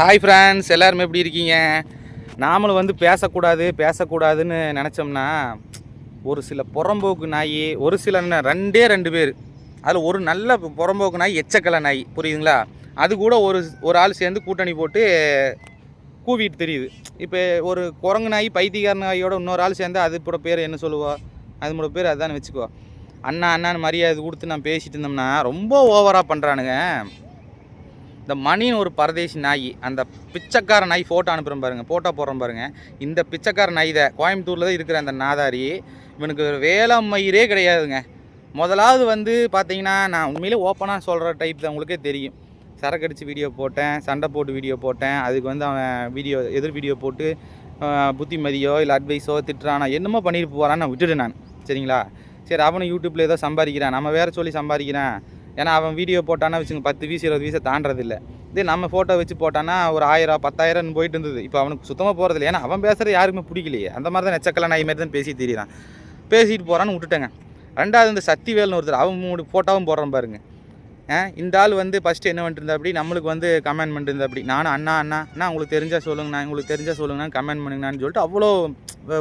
Hi friends எல்லாருமே எப்படி இருக்கீங்க? நாமளும் வந்து பேசக்கூடாது பேசக்கூடாதுன்னு நினச்சோம்னா ஒரு சில புறம்போக்கு நாய் ஒரு சில ரெண்டே ரெண்டு பேர். அதில் ஒரு நல்ல புறம்போக்கு நாய் எச்சக்கலை நாய். புரியுதுங்களா? அது கூட ஒரு ஒரு ஆள் சேர்ந்து கூட்டணி போட்டு கூவிட்டு தெரியுது. இப்போ ஒரு குரங்கு நாய் பைத்தியக்கார நாயோட இன்னொரு ஆள் சேர்ந்து அது கூட பேர் என்ன சொல்லுவா? அது பேர் அதான் வச்சுக்கோ அண்ணா அண்ணான்னு மரியாதை கொடுத்து நான் பேசிட்டு இருந்தோம்னா ரொம்ப ஓவராக பண்ணுறானுங்க இந்த மணின்னு ஒரு பரதேசி நாய் அந்த பிச்சைக்கார நாய் ஃபோட்டோ அனுப்புகிறேன் பாருங்கள் ஃபோட்டோ போடுறேன் பாருங்க. இந்த பிச்சைக்கார நாய் தான் கோயம்புத்தூரில் தான் இருக்கிற அந்த நாதாரி இவனுக்கு வேளாண்மையிலே கிடையாதுங்க. முதலாவது வந்து பார்த்தீங்கன்னா நான் உண்மையிலே ஓப்பனாக சொல்கிற டைப் தான் உங்களுக்கே தெரியும். சரக்கு வீடியோ போட்டேன் சண்டை போட்டு வீடியோ போட்டேன் அதுக்கு வந்து அவன் வீடியோ எதிர் வீடியோ போட்டு புத்திமதியோ இல்லை அட்வைஸோ திட்டுறானா என்னமோ பண்ணிட்டு போகிறான்னு நான் விட்டுட்டேன் நான். சரிங்களா? சரி அவனும் யூடியூப்பில் ஏதோ சம்பாதிக்கிறான் நம்ம வேறு சொல்லி சம்பாதிக்கிறான். ஏன்னா அவன் வீடியோ போட்டான்னா வச்சுங்க பத்து வீசு இருபது வீசை தாண்டறது இல்லை இதே நம்ம ஃபோட்டோ வச்சு போட்டானா ஒரு ஆயிரம் பத்தாயிரம்னு போயிட்டு இருந்தது. இப்போ அவனுக்கு சுத்தமாக போகிறது இல்லை ஏன்னா அவன் பேசுகிறது யாருக்குமே பிடிக்கலையே. அந்த மாதிரி தான் நெச்சக்கல நாய் மாதிரி தான் பேசி தெரியுறான். பேசிட்டு போகிறான்னு விட்டுட்டேங்க. ரெண்டாவது இந்த சக்திவேல்னு ஒருத்தர் அவன் மூணு ஃபோட்டோவும் போடுறான் பாருங்க. இந்த ஆள் வந்து ஃபஸ்ட்டு என்ன பண்ணிருந்தா அப்படி நம்மளுக்கு வந்து கமெண்ட் பண்ணிட்டு அப்படி. நானும் அண்ணா அண்ணா அண்ணா உங்களுக்கு தெரிஞ்சால் சொல்லுங்கண்ணா உங்களுக்கு தெரிஞ்சால் சொல்லுங்கண்ணா கமெண்ட் பண்ணுங்கண்ணான்னு சொல்லிட்டு அவ்வளோ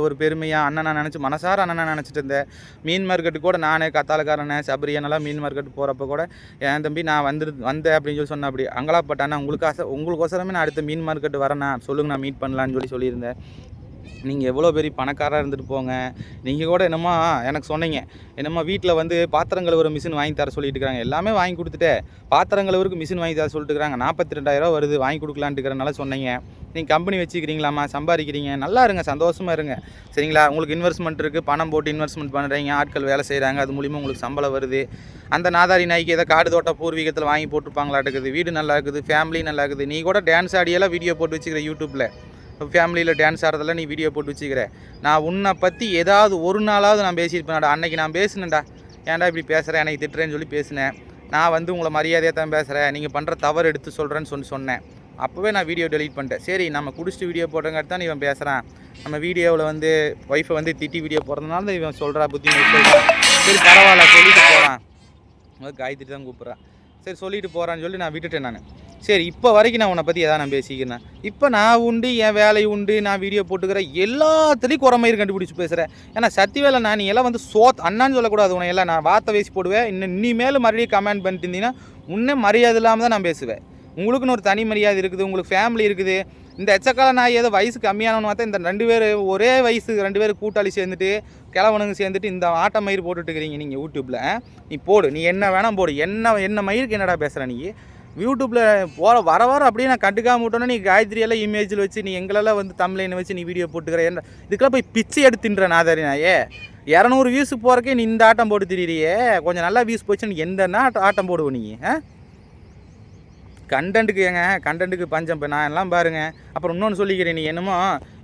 ஒரு பெருமையாக அண்ணனா நினச்சி மனசார நான் நினச்சிட்டு இருந்தேன். மீன் மார்க்கெட்டு கூட நானே கத்தாலக்காரனே சபரியனெல்லாம் மீன் மார்க்கெட் போகிறப்ப கூட என் தம்பி நான் வந்து வந்தேன் அப்படின்னு சொல்லி சொன்னேன் அப்படி. அங்கலாப்பட்டாண்ணா உங்களுக்கு ஆசை உங்களுக்கோசரமே நான் அடுத்த மீன் மார்க்கெட் வரேண்ணா சொல்லுங்க நான் மீட் பண்ணலான்னு சொல்லி சொல்லியிருந்தேன். நீங்கள் எவ்வளோ பெரிய பணக்காராக இருந்துட்டு போங்க. நீங்கள் கூட என்னம்மா எனக்கு சொன்னீங்க. என்னம்மா வீட்டில் வந்து பாத்திரங்கள் ஒரு மிஷின் வாங்கி தர சொல்லிட்டு இருக்காங்க. எல்லாமே வாங்கி கொடுத்துட்டு பாத்திரங்கள் ஒரு மிஷின் வாங்கி தர சொல்லிட்டு இருக்காங்க. நாற்பத்தி ரெண்டாயிரரூவா வருது வாங்கி கொடுக்கலான்ட்டு இருக்கிறனால சொன்னீங்க. நீங்கள் கம்பெனி வச்சுக்கிறீங்களாம்மா? சம்பாதிக்கிறீங்க. நல்லா இருங்க சந்தோஷமாக இருங்க. சரிங்களா? உங்களுக்கு இன்வெஸ்ட்மெண்ட் இருக்குது பணம் போட்டு இன்வெஸ்ட்மெண்ட் பண்ணுறீங்க ஆட்கள் வேலை செய்கிறாங்க அது மூலிமா உங்களுக்கு சம்பளம் வருது. அந்த நாதாரி நாய்க்கு ஏதோ காடு தோட்ட பூர்வீகத்தில் வாங்கி போட்டிருப்பாங்களாட்டுக்குது. வீடு நல்லா இருக்குது ஃபேமிலி நல்லா இருக்குது. நீ கூட டான்ஸ் ஆடியெல்லாம் வீடியோ போட்டு வச்சுக்கிற யூடியூப்பில் ஃபேமிலியில் டான்ஸ் ஆடுறதெல்லாம் நீ வீடியோ போட்டு வச்சுக்கிற. நான் உன்னை பற்றி ஏதாவது ஒரு நாளாவது நான் பேசியிருப்பேன்டா அன்றைக்கி நான் பேசினேன்டா. ஏன்டா இப்படி பேசுகிறேன் எனக்கு திட்டுறேன்னு சொல்லி பேசினேன். நான் வந்து உங்களை மரியாதையாக தான் பேசுகிறேன் நீங்கள் பண்ணுற தவறு எடுத்து சொல்கிறேன்னு சொல்லி சொன்னேன். அப்போவே நான் வீடியோ டெலீட் பண்ணிட்டேன். சரி நம்ம குடிச்சிட்டு வீடியோ போட்டங்காட்டி தான் இவன் பேசுகிறான் நம்ம வீடியோவில் வந்து ஒய்ஃபை வந்து திட்டி வீடியோ போடுறதுனால தான் இவன் சொல்கிறா புத்தி சரி பரவாயில்ல சொல்லிட்டு போகிறான் அது காயத்ரி தான் கூப்பிட்றான். சரி சொல்லிட்டு போகிறான்னு சொல்லி நான் விட்டுட்டேன் நான். சரி இப்போ வரைக்கும் நான் உன்னை பற்றி எதாவது நான் பேசிக்கிறேன். இப்போ நான் உண்டு என் வேலை உண்டு நான் வீடியோ போட்டுக்கிறேன் எல்லாத்துலேயும் குறமயிர் கண்டுபிடிச்சி பேசுகிறேன் ஏன்னா சத்திவேலை நான் நீ எல்லாம் வந்து சோத் அண்ணான்னு சொல்லக்கூடாது உன்னை எல்லாம் நான் வார்த்தை பேசி போடுவேன். இன்னும் இனிமேல் மறுபடியும் கமெண்ட் பண்ணிட்டு இருந்தீங்கன்னா உன்னே மரியாதை இல்லாமல் தான் நான் பேசுவேன். உங்களுக்குன்னு ஒரு தனி மரியாதை இருக்குது உங்களுக்கு ஃபேமிலி இருக்குது. இந்த எச்சக்கால நான் ஏதோ வயசு கம்மியானவனு பார்த்தா இந்த ரெண்டு பேர் ஒரே வயசு ரெண்டு பேர் கூட்டாளி சேர்ந்துட்டு கிழவனுங்க சேர்ந்துட்டு இந்த ஆட்ட மயிர் போட்டுட்டு இருக்கிறீங்க நீங்கள் யூடியூப்பில் நீ போடு நீ என்ன வேணால் போடு. என்ன என்ன மயிருக்கு என்னடா பேசுகிற நீ? யூடியூப்பில் போகிற வர வர அப்படியே நான் கண்டுக்காம விட்டோன்னா நீ காயத்ரி எல்லாம் இமேஜில் வச்சு நீ எங்களெல்லாம் வந்து தமிழ்லைனை வச்சு நீ வீடியோ போட்டுக்கிற. என்ன இதுக்கெல்லாம் போய் பிச்சை எடுத்துன்ற நாதாரி நாயே இரநூறு வியூஸுக்கு போகிறக்கே நீ இந்த ஆட்டம் போட்டு திரியிறியே. கொஞ்சம் நல்லா வியூஸ் போச்சுன்னு எந்த ஆட்டம் ஆட்டம் நீங்கள் ஆ? கண்டென்ட்டுக்கு ஏங்க கண்டென்ட்டுக்கு பஞ்சம் இப்போ நான் எல்லாம் பாருங்க. அப்புறம் இன்னொன்று சொல்லிக்கிறேன் நீ என்னமோ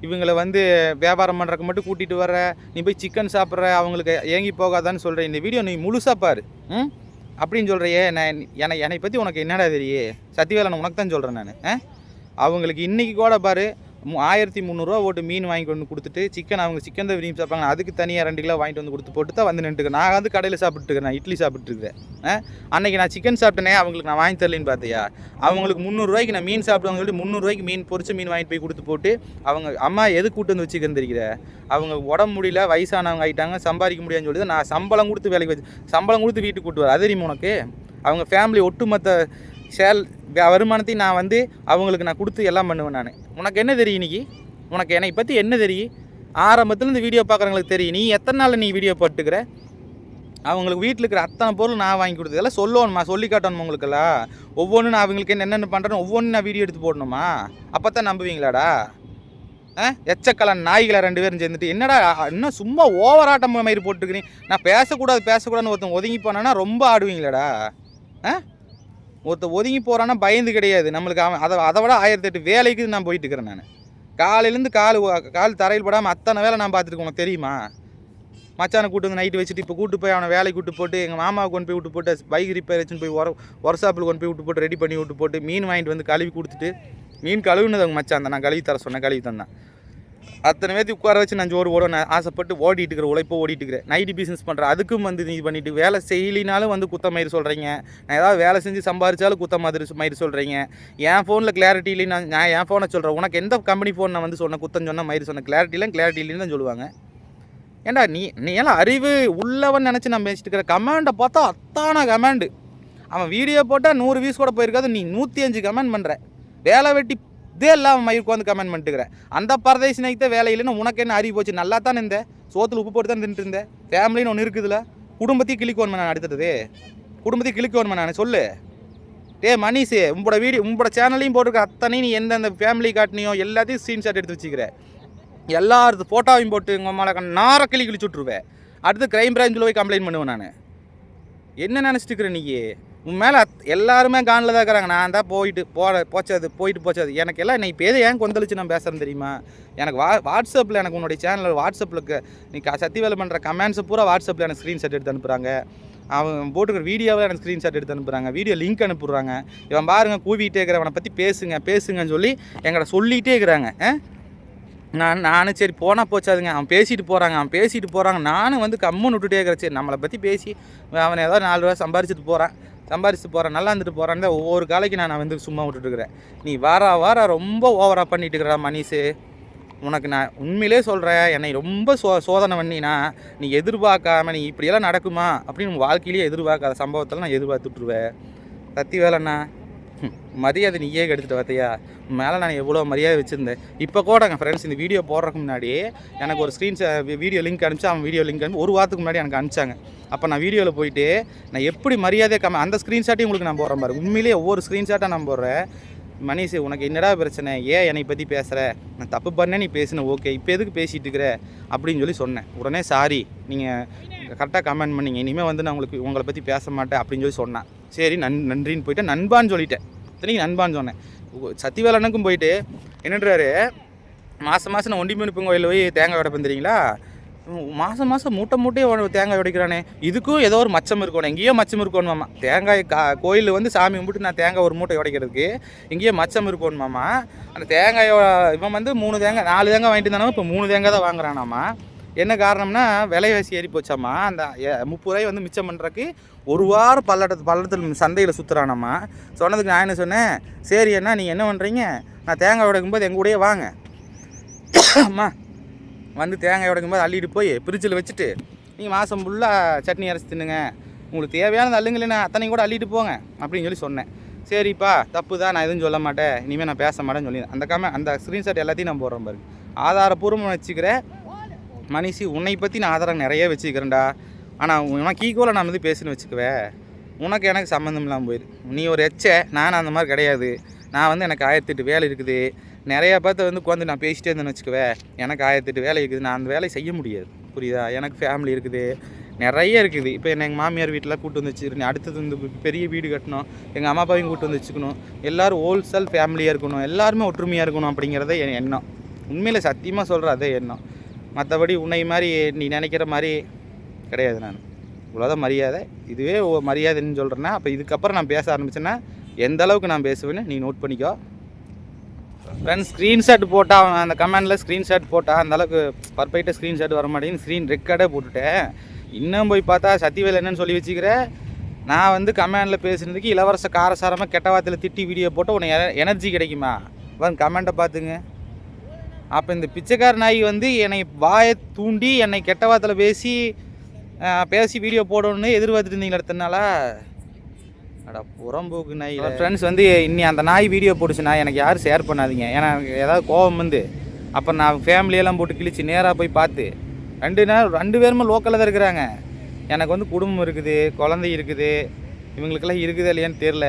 இவங்களை வந்து வியாபாரம் பண்ணுறக்கு மட்டும் கூட்டிகிட்டு வர நீ போய் சிக்கன் சாப்பிட்ற அவங்களுக்கு ஏங்கி போகாதான்னு சொல்கிற இந்த வீடியோ நீ முழுசாக பாரு ம்? அப்படின்னு சொல்கிறியே நான் என்னை என்னை பற்றி உனக்கு என்னடா தெரியே சத்தியவேலன் உனக்கு தான் சொல்கிறேன் நான் அவங்களுக்கு இன்றைக்கி கூட பாரு ஆயிரத்தி முந்நூறுரூவா போட்டு மீன் வாங்கி கொண்டு கொடுத்துட்டு சிக்கன் அவங்க சிக்கன் தான் விரும்பி சாப்பாங்க அதுக்கு தனியாக ரெண்டு கிலோ வாங்கிட்டு வந்து கொடுத்து போட்டு தான் வந்து நின்றுக்கு நான் வந்து கடையில் சாப்பிட்டுருக்கேன் நான் இட்லி சாப்பிட்டுருக்கேன் அன்னைக்கு நான் சிக்கன் சாப்பிட்டேனே அவங்களுக்கு நான் வாங்கி தரலன்னு பார்த்தியா? அவங்களுக்கு முந்நூறுரூவாய்க்கு நான் மீன் சாப்பிடுவாங்க சொல்லி முந்நூறுரூவாய்க்கு மீன் பொரிச்ச மீன் வாங்கிட்டு போய் கொடுத்து போட்டு அவங்க அம்மா எது கூட்டு வந்து வச்சுக்கிறேன் தெரியுற அவங்க உடம்பு முடியல வயசானவங்க ஆகிட்டாங்க சம்பாதிக்க முடியாதுன்னு சொல்லி நான் சம்பளம் கொடுத்து வேலைக்கு வச்சு சம்பளம் கொடுத்து வீட்டுக்கு கூட்டு வர. அது தெரியுமா உனக்கு? அவங்க ஃபேமிலி ஒட்டுமொத்த சேல் வருமானத்தையும் நான் வந்து அவங்களுக்கு நான் கொடுத்து எல்லாம் பண்ணுவேன் நான். உனக்கு என்ன தெரியும் இன்றைக்கி உனக்கு என்னை பற்றி என்ன தெரியும்? ஆரம்பத்தில் இந்த வீடியோ பார்க்குறவங்களுக்கு தெரியும். நீ எத்தனை நாள் நீ வீடியோ போட்டுக்கிற? அவங்களுக்கு வீட்டில் இருக்கிற அத்தனை பொருள் நான் வாங்கி கொடுத்ததெல்லாம் சொல்லணுமா சொல்லி காட்டணும் உங்களுக்கெல்லாம் ஒவ்வொன்றும் நான் அவங்களுக்கு என்னென்ன பண்ணுறேன்னு ஒவ்வொன்றும் நான் வீடியோ எடுத்து போடணுமா? அப்போ தான் நம்புவீங்களாடா? ஆ? எச்சக்கலன் நாய்களை ரெண்டு பேரும் சேர்ந்துட்டு என்னடா இன்னும் சும்மா ஓவராட்டம் மாதிரி போட்டுக்கிறீங்க. நான் பேசக்கூடாது பேசக்கூடாதுன்னு ஒருத்தன் ஒதுங்கி போனேன்னா ரொம்ப ஆடுவீங்களாடா? ஆ? ஒருத்தன் ஒதுங்கி போகிறான்னா பயந்து கிடையாது. நம்மளுக்கு அவன் அதை அதை விட ஆயிரத்தி எட்டு வேலைக்கு நான் போயிட்டு இருக்கிறேன் நான். காலையிலேருந்து கால் கால் தரையில் படாமல் அத்தனை வேலை நான் பார்த்துருக்கேன். உனக்கு தெரியுமா? மச்சானை கூட்டு வந்து நைட்டு வச்சுட்டு இப்போ கூட்டு போய் அவனை வேலைக்கு விட்டு போட்டு எங்கள் மாமாவை கொண்டு போய் விட்டு போட்டு பைக் ரிப்பேர் வச்சுன்னு போய் ஒர ஒர்க் ஷாப்பில் கொண்டு போய் விட்டு போட்டு ரெடி பண்ணி விட்டு போட்டு மீன் வாங்கிட்டு வந்து கழுவி கொடுத்துட்டு மீன் கழுவுனது அவங்க மச்சான் தான். நான் கழுவி தர சொன்னேன் கழுவி தந்தான். அத்தனை பேர்த்து உட்கார வச்சு நான் ஜோறு ஓட நான் ஆசைப்பட்டு ஓடிட்டு இருக்கிற உழைப்போ ஓடிட்டு இருக்கிறேன். நைட்டு பிஸ்னஸ் பண்ணுறேன் அதுக்கும் வந்து நீ பண்ணிட்டு வேலை செய்யலினாலும் வந்து குத்த மாதிரி சொல்கிறீங்க நான் ஏதாவது வேலை செஞ்சு சம்பாரிச்சாலும் குத்த மாதிரி மாதிரி சொல்கிறீங்க என் ஃபோனில் கிளாரிட்டி இல்லைன்னு நான் நான் என் ஃபோனை சொல்கிறேன் உனக்கு எந்த கம்பெனி ஃபோன் நான் வந்து சொன்ன குத்தம் சொன்ன மாதிரி சொன்ன கிளாரிட்டி இல்லை கிளாரிட்டி இல்லைன்னு தான் சொல்லுவாங்க. ஏன்டா நீ நீ எல்லாம் அறிவு உள்ளவன் நினச்சி நான் பேசிட்டு இருக்கிற கமாண்டை பார்த்தா அத்தான கமாண்டு அவன் வீடியோ போட்டால் நூறு வியூஸ் கூட போயிருக்காது. நீ நூற்றி அஞ்சு கமெண்ட் பண்ணுற வேலை வெட்டி இதே இல்லாமல் மயிருக்கு வந்து கமெண்ட் பண்ணிட்டுக்கிறேன் அந்த பரதேசி நைத்த வேலை இல்லைன்னு உனக்கு என்ன அறிவு போச்சு? நல்லா தான் இருந்தேன் சோத்தில் உப்பு போட்டு தான் தின்ட்டு இருந்தேன் ஃபேமிலின்னு ஒன்று இருக்குதுல்ல குடும்பத்தையும் கிளிக்கோணுமா நான் அடுத்தது? குடும்பத்தையும் கிளிக்கோணுமா நான்? சொல்லு. டே மணிஷு உங்களோட வீடியோ உங்களோட சேனலையும் போட்டிருக்க அத்தனையும் நீ எந்தெந்த ஃபேமிலி காட்டினியோ எல்லாத்தையும் ஸ்க்ரீன்ஷாட் எடுத்து வச்சுக்கிற. எல்லாரது ஃபோட்டோவையும் போட்டு உங்கள் மேலே நார கிளி கிழிச்சு விட்ருவேன் அடுத்து கிரைம் பிரான்ச்சில் போய் கம்ப்ளைண்ட் பண்ணுவேன் நான். என்ன நினச்சிட்டு இருக்கிறேன் நீ உன் மேலே எல்லாருமே கானில் தான் இருக்கிறாங்க நான் தான் போயிட்டு போட போச்சது போயிட்டு போச்சது. எனக்கு எல்லாம் நீ இப்போ எது ஏன் கொந்தளிச்சு நான் பேசுகிறேன் தெரியுமா? எனக்கு வா வாட்ஸ்அப்பில் எனக்கு உன்னுடைய சேனலில் வாட்ஸ்அப்பில் இருக்க நீ சத்தி வேலை பண்ணுற கமெண்ட்ஸை பூரா வாட்ஸ்அப்பில் எனக்கு ஸ்க்ரீன்ஷாட் எடுத்து அனுப்புகிறாங்க அவன் போட்டுக்கிற வீடியோவில் எனக்கு ஸ்க்ரீன்ஷாட் எடுத்து அனுப்புகிறாங்க வீடியோ லிங்க் அனுப்புகிறாங்க இவன் பாருங்கள் கூவிகிட்டே இருக்கிறவனை பற்றி பேசுங்க பேசுங்கன்னு சொல்லி எங்களை சொல்லிகிட்டே இருக்கிறாங்க. நான் நானும் சரி போனால் போச்சாதுங்க. அவன் பேசிட்டு போகிறாங்க அவன் பேசிட்டு போகிறாங்க நானும் வந்து கம்முன்னு விட்டுட்டே இருக்கிறேன். சரி நம்மளை பற்றி பேசி அவன் ஏதாவது நாலு ரூபா சம்பாரிச்சிட்டு போகிறான் சம்பாரிச்சு போகிறேன் நல்லா இருந்துட்டு போகிறான்னு தான் ஒவ்வொரு காலைக்கு நான் வந்து சும்மா விட்டுட்டு இருக்கிறேன் நீ வார வாரம் ரொம்ப ஓவராக பண்ணிட்டு இருக்கிற மனிஷு உனக்கு நான் உண்மையிலே சொல்கிறேன் என்னை ரொம்ப சோ சோதனை பண்ணினா நீ எதிர்பார்க்காம நீ இப்படியெல்லாம் நடக்குமா? அப்படின்னு வாழ்க்கையிலேயே எதிர்பார்க்காத சம்பவத்தில் நான் எதிர்பார்த்துட்ருவேன் சத்தி வேலைண்ணா மரியாதை நீயே எடுத்துகிட்டு பார்த்தியா மேலே நான் எவ்வளோ மரியாதை வச்சுருந்தேன். இப்போ கூட ஃப்ரெண்ட்ஸ் இந்த வீடியோ போடுறதுக்கு முன்னாடி எனக்கு ஒரு ஸ்க்ரீன் வீடியோ லிங்க் அனுப்பிச்சு அவன் வீடியோ லிங்க் அனுப்பி ஒரு வாரத்துக்கு முன்னாடி எனக்கு அனுப்பிச்சாங்க. அப்போ நான் வீடியோவில் போயிட்டு நான் எப்படி மரியாதை கம்ம அந்த ஸ்க்ரீன்ஷாட்டையும் உங்களுக்கு நான் போடுறேன் பாரு. உண்மையிலேயே ஒவ்வொரு ஸ்க்ரீன்ஷாட்டாக நான் போடுறேன். மணிஷ் உனக்கு என்னடா பிரச்சனை? ஏன் என்னை பற்றி பேசுகிற நான் தப்பு பண்ணேன் நீ பேசின ஓகே இப்போ எதுக்கு பேசிகிட்டு இருக்கிற? அப்படின்னு சொல்லி சொன்னேன். உடனே சாரி நீங்கள் கரெக்டாக கமெண்ட் பண்ணீங்க. இனிமேல் வந்து நான் உங்களுக்கு உங்களை பற்றி பேச மாட்டேன். அப்படின்னு சொல்லி சொன்னேன். சரி நன் நன்றின்னு போயிட்டு நண்பான்னு சொல்லிட்டேன். இத்தனைக்கு நண்பான்னு சொன்னேன். உ- சத்திவேலனுக்கும் போயிட்டு என்னன்றாரு மாதம் மாதம் நான் ஒண்டி மீன் கோயிலில் போய் தேங்காய் உடைப்பேன் தெரியுங்களா மாதம் மாதம் மூட்டை மூட்டையே தேங்காய் உடைக்கிறானே. இதுக்கும் ஏதோ ஒரு மச்சம் இருக்கணும் எங்கேயோ மச்சம் இருக்கணுமாமா தேங்காய் கா கோயிலில் வந்து சாமி கும்பிட்டு நான் தேங்காய் ஒரு மூட்டை உடைக்கிறதுக்கு எங்கேயோ மச்சம் இருக்கணுமாமா அந்த தேங்காய் இவன் வந்து மூணு தேங்காய் நாலு தேங்காய் வாங்கிட்டு இருந்தாலும் இப்போ மூணு தேங்காய் தான் வாங்குறானாமா. என்ன காரணம்னா விலைவாசி ஏறி போச்சாமா. அந்த முப்பது ரூபாய் வந்து மிச்சம் பண்ணுறக்கு ஒரு வாரம் பல்லடத்து பல்லடத்தில் சந்தையில் சுற்றுறானம்மா சொன்னதுக்கு நான் என்ன சொன்னேன்? சரி அண்ணா நீங்கள் என்ன பண்ணுறீங்க நான் தேங்காய் உடைக்கும்போது எங்கள் கூடயே வாங்க. அம்மா வந்து தேங்காய் உடைக்கும்போது அள்ளிட்டு போய் பிரிட்ஜில் வச்சுட்டு நீங்கள் மாதம் ஃபுல்லாக சட்னி அரைச்சி தின்னுங்க. உங்களுக்கு தேவையானது அள்ளுங்களேண்ணா அத்தனை கூட அள்ளிட்டு போங்க அப்படின்னு சொல்லி சொன்னேன். சரிப்பா தப்பு தான் நான் எதுவும் சொல்ல மாட்டேன். இனிமேல் நான் பேச மாட்டேன்னு சொல்லி அந்த கம அந்த ஸ்க்ரீன்ஷாட் எல்லாத்தையும் நான் போடுறேன் பாருங்க. ஆதாரப்பூர்வமாக வச்சுக்கிறேன் மனுஷி உன்னை பற்றி நான் ஆதாரம் நிறைய வச்சுக்கிறேன்டா. ஆனால் உனக்கு ஈக்குவலாக நான் வந்து பேசுன்னு வச்சுக்குவேன் உனக்கு எனக்கு சம்மந்தம் இல்லாமல் போயிடு நீ ஒரு எச்ச நான் அந்த மாதிரி கிடையாது. நான் வந்து எனக்கு ஆயிரத்தெட்டு வேலை இருக்குது. நிறையா பார்த்து வந்து உட்காந்து நான் பேசிட்டே இருந்தேன்னு வச்சுக்குவேன் எனக்கு ஆயிரத்தெட்டு வேலை இருக்குது. நான் அந்த வேலையை செய்ய முடியாது. புரியுதா? எனக்கு ஃபேமிலி இருக்குது. நிறைய இருக்குது. இப்போ என்ன எங்கள் மாமியார் வீட்டில் கூட்டு வந்து நீ அடுத்தது வந்து பெரிய வீடு கட்டணும். எங்கள் அம்மா அப்பாவையும் கூட்டு வந்து வச்சுக்கணும். எல்லோரும் ஹோல்சேல் ஃபேமிலியாக இருக்கணும். எல்லாருமே ஒற்றுமையாக இருக்கணும் அப்படிங்கிறத என் எண்ணம். உண்மையில் சத்தியமாக சொல்கிற அதே எண்ணம். மற்றபடி உன்னை மாதிரி நீ நினைக்கிற மாதிரி கிடையாது நான். இவ்வளோதான் மரியாதை. இதுவே மரியாதைன்னு சொல்கிறேன்னா அப்போ இதுக்கப்புறம் நான் பேச ஆரம்பிச்சேன்னா எந்த அளவுக்கு நான் பேசுவேன்னு நீ நோட் பண்ணிக்கோ. ஃப்ரெண்ட்ஸ் ஸ்க்ரீன்ஷாட் போட்டால் அவன் அந்த கமெண்டில் ஸ்க்ரீன்ஷாட் போட்டால் அந்த அளவுக்கு பர்ஃபெக்டாக ஸ்க்ரீன்ஷாட் வர மாட்டேங்குது. ஸ்க்ரீன் ரெக்கார்டே போட்டுட்டேன். இன்னும் போய் பார்த்தா சத்திவேல் என்னன்னு சொல்லி வச்சுக்கிறேன் நான் வந்து கமெண்டில் பேசுனதுக்கு இளவரச காரசாரமாக கெட்ட வார்த்தையில் திட்டி வீடியோ போட்டு உனக்கு எனர்ஜி கிடைக்குமா? வந்து கமெண்ட்டை பார்த்துங்க அப்போ இந்த பிச்சைக்கார நாய் வந்து என்னை வாயை தூண்டி என்னை கெட்ட வார்த்தையில் பேசி பேசி வீடியோ போடணும்னு எதிர்பார்த்துட்டு இருந்தீங்களா அடுத்த நாளா? அடா புறம்போக்கு நாய் ஃப்ரெண்ட்ஸ் வந்து இன்னி அந்த நாய் வீடியோ போட்டுச்சுன்னா எனக்கு யாரும் ஷேர் பண்ணாதீங்க. ஏன்னா எனக்கு ஏதாவது கோபம் வந்து. அப்போ நான் ஃபேமிலியெல்லாம் போட்டு கிழிச்சு நேராக போய் பார்த்து ரெண்டு நாள் ரெண்டு பேருமே லோக்கலில் தான் இருக்கிறாங்க. எனக்கு வந்து குடும்பம் இருக்குது குழந்தை இருக்குது. இவங்களுக்கெல்லாம் இருக்குது இல்லையான்னு தெரில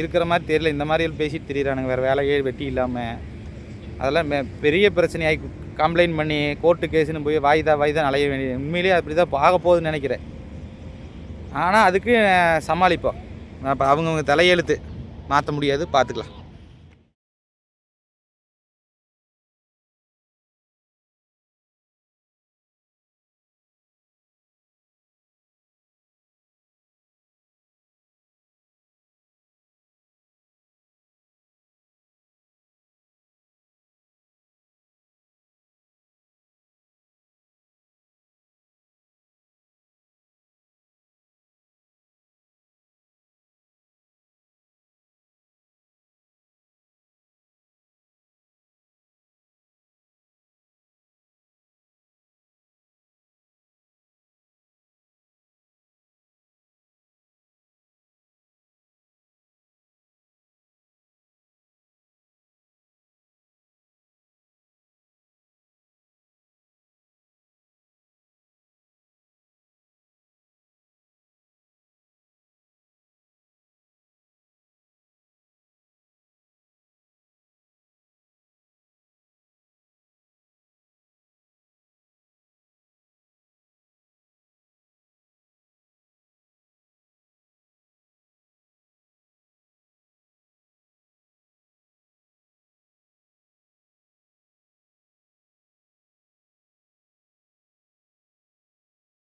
இருக்கிற மாதிரி தெரில இந்த மாதிரி பேசிட்டு திரியிறானுங்க. வேறு வேலையே வெட்டி இல்லாமல் அதெல்லாம் பெரிய பிரச்சனையாகி கம்ப்ளைண்ட் பண்ணி கோர்ட்டு கேஸுன்னு போய் வாய்தா வாய்தா அலைய வேண்டியது. உண்மையிலேயே அப்படி தான் ஆக போகுதுன்னு நினைக்கிறேன். ஆனால் அதுக்கு சமாளிப்போம். அப்போ அவங்கவுங்க தலையெழுத்து மாற்ற முடியாது பார்த்துக்கலாம்